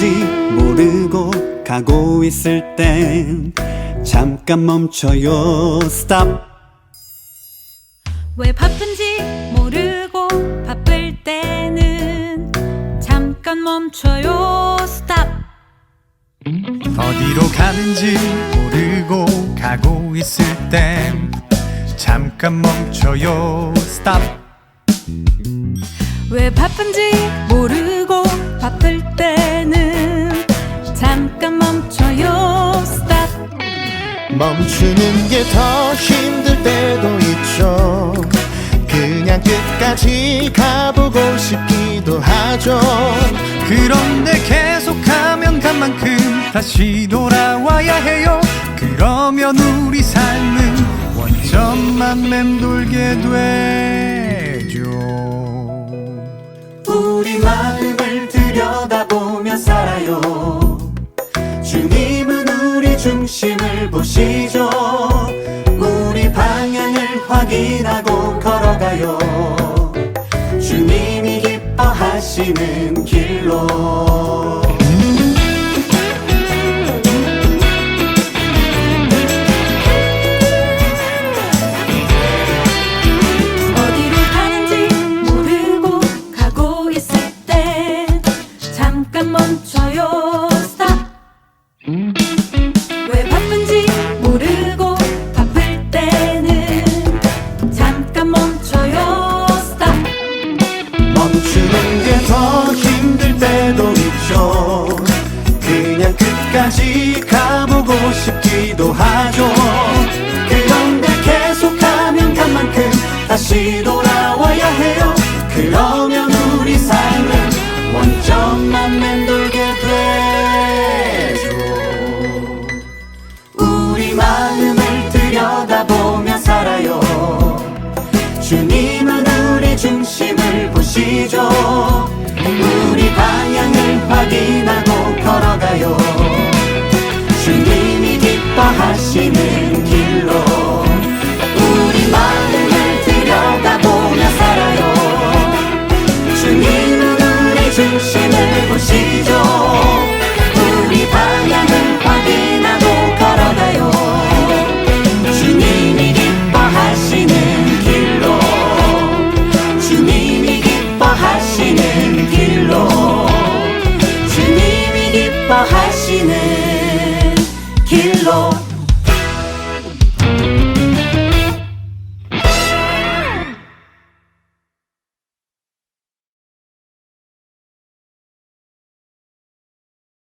바쁜지 모르고 가고 있을 땐 잠깐 멈춰요. 스탑 왜 바쁜지 모르고 바쁠 때는 잠깐 멈춰요. 스탑 어디로 가는지 모르고 가고 있을 땐 잠깐 멈춰요. 스탑 왜 바쁜지 모르고 멈추는 게 더 힘들 때도 있죠. 그냥 끝까지 가보고 싶기도 하죠. 그런데 계속하면 간 만큼 다시 돌아와야 해요. 그러면 우리 삶은 원점만 맴돌게 되죠. 우리 마음을 들여다보며 살아요 중심을 보시죠. 우리 방향을 확인하고 걸어가요. 주님이 기뻐하시는 길로 끝까지 가보고 싶기도 하죠. 그런데 계속하면 간 만큼 다시 돌아와야 해요. 그러면 우리 삶은 원점만 맴돌게 되죠. 우리 마음을 들여다보며 살아요. 주님은 우리 중심을 보시죠. 우리 방향을 확인하 기뻐하시는 길로 우리 마음을 들여다보며 살아요. 주님은 우리 중심을 보시죠. 우리 방향을 확인하고 걸어가요. 주님이 기뻐하시는 길로 주님이 기뻐하시는 길로 주님이 기뻐하시는